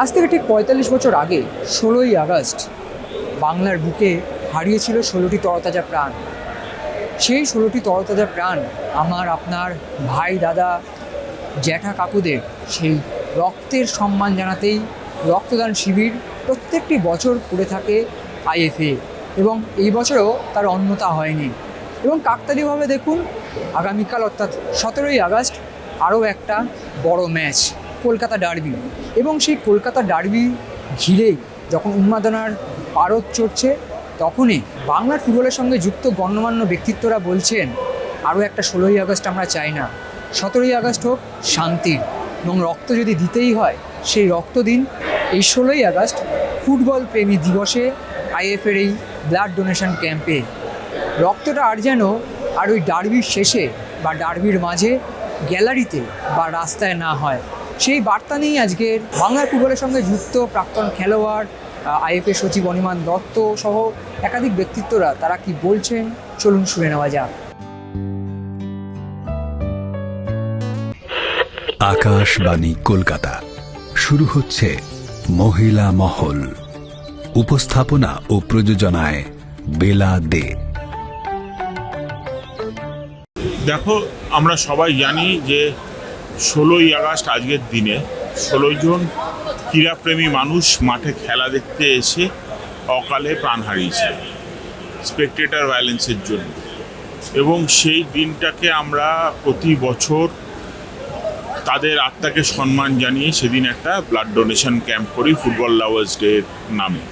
আজ থেকে ঠিক পঁয়তাল্লিশ বছর আগে, ষোলোই আগস্ট, বাংলার বুকে হারিয়েছিল ষোলোটি তরতাজা প্রাণ। সেই ষোলোটি তরতাজা প্রাণ আমার, আপনার ভাই, দাদা, জ্যাঠা, কাকুদের সেই রক্তের সম্মান জানাতেই রক্তদান শিবির প্রত্যেকটি বছর করে থাকে আইএফএ এবং এই বছরও তার অন্যতা হয়নি। এবং কাকতালীয়ভাবে দেখুন, আগামীকাল অর্থাৎ সতেরোই আগস্ট আরও একটা বড় ম্যাচ। কলকাতা ডার্বি এবং সেই কলকাতা ডার্বি ঘিরেই যখন উন্মাদনার পারদ চড়ছে, তখনই বাংলার ফুটবলের সঙ্গে যুক্ত গণ্যমান্য ব্যক্তিত্বরা বলছেন, আরও একটা ষোলোই আগস্ট আমরা চাই না। সতেরোই আগস্ট হোক, শান্তির। এবং রক্ত যদি দিতেই হয়, সেই রক্ত দিন এই ষোলোই আগস্ট ফুটবল প্রেমী দিবসে আইএফের এই ব্লাড ডোনেশন ক্যাম্পে। রক্তটা আর যেন আর ওই ডার্বির শেষে বা ডার্বির মাঝে গ্যালারিতে বা রাস্তায় না হয়। সেই বার্তা নিয়েই আজকের বাংলা ফুটবলের সঙ্গে যুক্ত প্রাক্তন খেলোয়াড় আইএফএ সচিব অনিমান দত্ত সহ একাধিক ব্যক্তিত্বরা তারা কি বলছেন? চলুন শুনে নেওয়া যাক। আকাশবাণী কলকাতা। শুরু হচ্ছে মহিলা মহল। উপস্থাপনা ও প্রযোজনায় বেলা দে। দেখো আমরা সবাই জানি যে ষোলোই আগস্ট আজকের দিনে ষোলো জন ক্রীড়াপ্রেমী মানুষ মাঠে খেলা দেখতে এসে অকালে প্রাণ হারিয়েছে স্পেকটেটার ভায়োলেন্সের জন্য। এবং সেই দিনটাকে আমরা প্রতি বছর তাদের আত্মাকে সম্মান জানিয়ে সেদিন একটা ব্লাড ডোনেশন ক্যাম্প করি ফুটবল লাভার্স ডে নামে।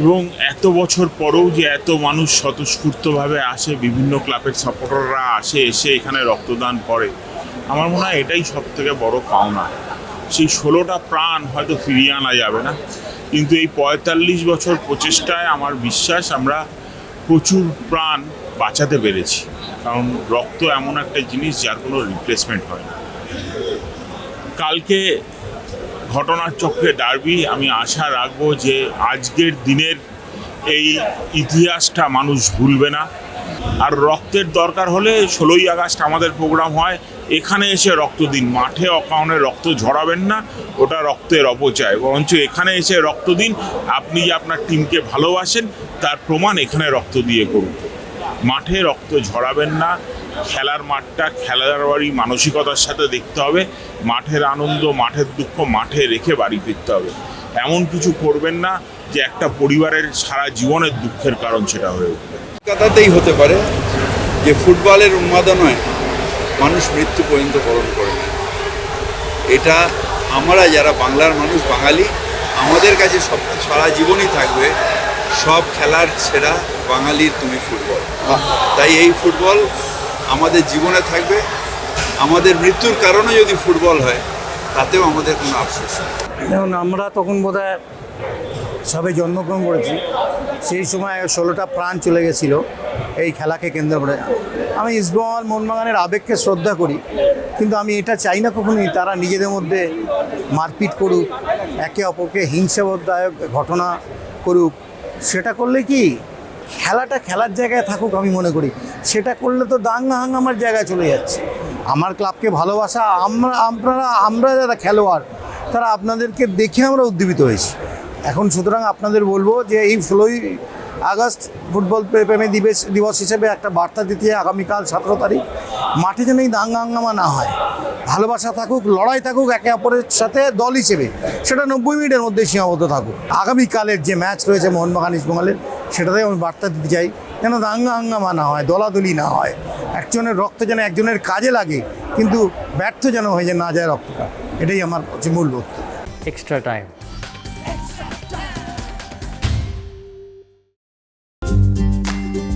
এবং এত বছর পরেও যে এত মানুষ স্বতঃস্ফূর্তভাবে আসে, বিভিন্ন ক্লাবের সাপোর্টাররা আসে, এসে এখানে রক্তদান করে আমার মনে হয় এটাই সব থেকে বড় পাওনা। সেই ষোলোটা প্রাণ হয়তো ফিরিয়ে আনা যাবে না। কিন্তু এই পঁয়তাল্লিশ বছর প্রচেষ্টায় আমার বিশ্বাস আমরা প্রচুর প্রাণ বাঁচাতে পেরেছি। কারণ রক্ত এমন একটা জিনিস যার কোনো রিপ্লেসমেন্ট হয় না। কালকে ঘটনার চক্রে ডার্বি আমি আশা রাখব যে আজকের দিনের এই ইতিহাসটা মানুষ ভুলবে না। আর রক্তের দরকার হলে ষোলোই আগস্ট আমাদের প্রোগ্রাম হয়। এখানে এসে রক্ত দিন। মাঠে অকাউন্টে রক্ত ঝরাবেন না, ওটা রক্তের অপচয়। বরঞ্চ এখানে এসে রক্ত দিন, আপনি যে আপনার টিমকে ভালোবাসেন, তার প্রমাণ এখানে রক্ত দিয়ে করুন। মাঠে রক্ত ঝরাবেন না, খেলার মাঠটা, খেলার বাড়ি মানসিকতার সাথে দেখতে হবে। মাঠের আনন্দ, মাঠের দুঃখ, মাঠে রেখে বাড়ি ফিরতে হবে। এমন কিছু করবেন না, যে একটা পরিবারের সারা জীবনের দুঃখের কারণ সেটা হয়ে উঠবে। কলকাতাতেই হতে পারে যে ফুটবলের উন্মাদনায় মানুষ মৃত্যু পর্যন্ত বরণ করে নেয়। এটা আমরা যারা বাংলার মানুষ বাঙালি আমাদের কাছে সব সারা জীবনই থাকবে সব খেলার সেরা বাঙালির তুমি ফুটবল। তাই এই ফুটবল আমাদের জীবনে থাকবে। আমাদের মৃত্যুর কারণে যদি ফুটবল হয় তাতেও আমাদের কোনো আফসোস যেমন আমরা তখন বোধ হয় সবে জন্মগ্রহণ করেছি। সেই সময় ষোলোটা প্রাণ চলে গেছিল এই খেলাকে কেন্দ্র করে। আমি ইসবল মোহনবাগানের আবেগকে শ্রদ্ধা করি, কিন্তু আমি এটা চাই না কখনোই তারা নিজেদের মধ্যে মারপিট করুক, একে অপরকে হিংসাবোধদায়ক ঘটনা করুক। সেটা করলে কি খেলাটা খেলার জায়গায় থাকুক আমি মনে করি। সেটা করলে তো দাঙ্গা হাঙ্গামার জায়গায় চলে যাচ্ছে। আমার ক্লাবকে ভালোবাসা, আমরা, আপনারা, আমরা যারা খেলোয়াড়, তারা আপনাদেরকে দেখে আমরা উদ্দীপিত হয়েছি। এখন সুতরাং আপনাদের বলব যে এই ষোলোই আগস্ট ফুটবল প্রে- প্রেমী দিবস দিবস হিসেবে একটা বার্তা দিতে আগামীকাল সতেরো তারিখ। মাঠে যেন এই দাঙ্গা হাঙ্গামা না হয়। ভালোবাসা থাকুক, লড়াই থাকুক, একে অপরের সাথে দল হিসেবে সেটা নব্বই মিনিটের মধ্যে সীমাবদ্ধ থাকুক। আগামীকালের যে ম্যাচ রয়েছে মোহনবাগান ইস্টবেঙ্গলের সেটাতে আমি বার্তা দিতে চাই, যেন দাঙ্গা হাঙ্গামা না হয়, দলাদলি না হয়। একজনের রক্ত যেন একজনের কাজে লাগে, কিন্তু ব্যর্থ যেন হয়ে না যায় রক্তটা। এটাই আমার মূল লক্ষ্য extra time.